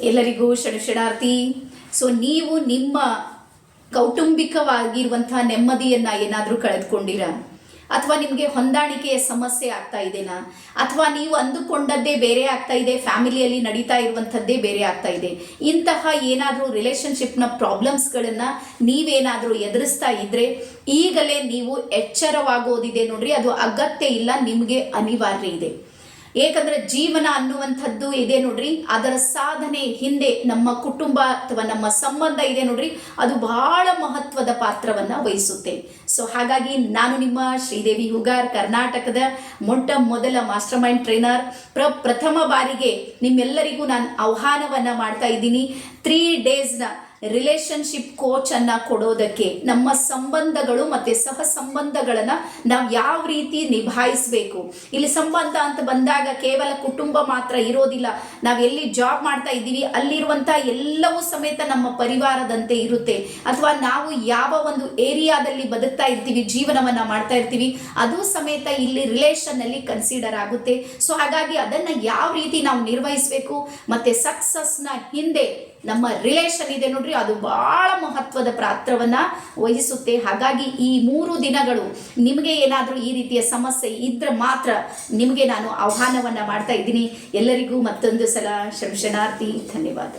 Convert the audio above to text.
ಎಲ್ಲರಿಗೂ ಶರಣಾರ್ಥಿ ಸೊ ನೀವು ನಿಮ್ಮ ಕೌಟುಂಬಿಕವಾಗಿರುವಂತಹ ನೆಮ್ಮದಿಯನ್ನ ಏನಾದರೂ ಕಳೆದುಕೊಂಡಿರಾ? ಅಥವಾ ನಿಮಗೆ ಹೊಂದಾಣಿಕೆಯ ಸಮಸ್ಯೆ ಆಗ್ತಾ ಇದೆನಾ? ಅಥವಾ ನೀವು ಅಂದುಕೊಂಡದ್ದೇ ಬೇರೆ ಆಗ್ತಾ ಇದೆ, ಫ್ಯಾಮಿಲಿಯಲ್ಲಿ ನಡೀತಾ ಇರುವಂಥದ್ದೇ ಬೇರೆ ಆಗ್ತಾ ಇದೆ. ಇಂತಹ ಏನಾದರೂ ರಿಲೇಶನ್ಶಿಪ್ನ ಪ್ರಾಬ್ಲಮ್ಸ್ಗಳನ್ನು ನೀವೇನಾದರೂ ಎದುರಿಸ್ತಾ ಇದ್ರೆ, ಈಗಲೇ ನೀವು ಎಚ್ಚರವಾಗೋದಿದೆ ನೋಡ್ರಿ, ಅದು ಅಗತ್ಯ ಇಲ್ಲ, ನಿಮಗೆ ಅನಿವಾರ್ಯ ಇದೆ. ಏಕೆಂದ್ರೆ ಜೀವನ ಅನ್ನುವಂಥದ್ದು ಇದೆ ನೋಡ್ರಿ. ಅದರ ಸಾಧನೆ ಹಿಂದೆ ನಮ್ಮ ಕುಟುಂಬ ಅಥವಾ ನಮ್ಮ ಸಂಬಂಧ ಇದೆ ನೋಡ್ರಿ. ಅದು ಬಹಳ ಮಹತ್ವದ ಪಾತ್ರವನ್ನ ವಹಿಸುತ್ತೆ. ಸೊ ಹಾಗಾಗಿ ನಾನು ನಿಮ್ಮ ಶ್ರೀದೇವಿ ಹುಗಾರ್ ಕರ್ನಾಟಕದ ಮೊಟ್ಟ ಮೊದಲ ಮಾಸ್ಟರ್ ಮೈಂಡ್ ಟ್ರೈನರ್. ಪ್ರ, ಪ್ರಥಮ ಬಾರಿಗೆ ನಿಮ್ಮೆಲ್ಲರಿಗೂ ನಾನು ಆಹ್ವಾನವನ್ನ ಮಾಡ್ತಾ ಇದ್ದೀನಿ. ತ್ರೀ ಡೇಸ್ನ ರಿಲೇಶನ್ಶಿಪ್ ಕೋಚ್ ಅನ್ನ ಕೊಡೋದಕ್ಕೆ ನಮ್ಮ ಸಂಬಂಧಗಳು ಮತ್ತೆ ಸಹ ಸಂಬಂಧಗಳನ್ನ ನಾವು ಯಾವ ರೀತಿ ನಿಭಾಯಿಸಬೇಕು. ಇಲ್ಲಿ ಸಂಬಂಧ ಅಂತ ಬಂದಾಗ ಕೇವಲ ಕುಟುಂಬ ಮಾತ್ರ ಇರೋದಿಲ್ಲ. ನಾವು ಎಲ್ಲಿ ಜಾಬ್ ಮಾಡ್ತಾ ಇದ್ದೀವಿ ಅಲ್ಲಿರುವಂತಹ ಎಲ್ಲವೂ ಸಮೇತ ನಮ್ಮ ಪರಿವಾರದಂತೆ ಇರುತ್ತೆ. ಅಥವಾ ನಾವು ಯಾವ ಒಂದು ಏರಿಯಾದಲ್ಲಿ ಬದುಕ್ತಾ ಇರ್ತೀವಿ, ಜೀವನವನ್ನ ಮಾಡ್ತಾ ಇರ್ತೀವಿ, ಅದು ಸಮೇತ ಇಲ್ಲಿ ರಿಲೇಷನ್ ಅಲ್ಲಿ ಕನ್ಸಿಡರ್ ಆಗುತ್ತೆ. ಸೊ ಹಾಗಾಗಿ ಅದನ್ನ ಯಾವ ರೀತಿ ನಾವು ನಿರ್ವಹಿಸಬೇಕು, ಮತ್ತೆ ಸಕ್ಸಸ್ನ ಹಿಂದೆ ನಮ್ಮ ರಿಲೇಷನ್ ಇದೆ ನೋಡ್ರಿ, ಅದು ಬಹಳ ಮಹತ್ವದ ಪಾತ್ರವನ್ನ ವಹಿಸುತ್ತೆ. ಹಾಗಾಗಿ ಈ ಮೂರು ದಿನಗಳು ನಿಮಗೆ ಏನಾದರೂ ಈ ರೀತಿಯ ಸಮಸ್ಯೆ ಇದ್ರೆ ಮಾತ್ರ ನಿಮಗೆ ನಾನು ಆಹ್ವಾನವನ್ನ ಮಾಡ್ತಾ ಇದ್ದೀನಿ. ಎಲ್ಲರಿಗೂ ಮತ್ತೊಂದು ಸಲ ಶರಣಾರ್ಥಿ ಧನ್ಯವಾದ.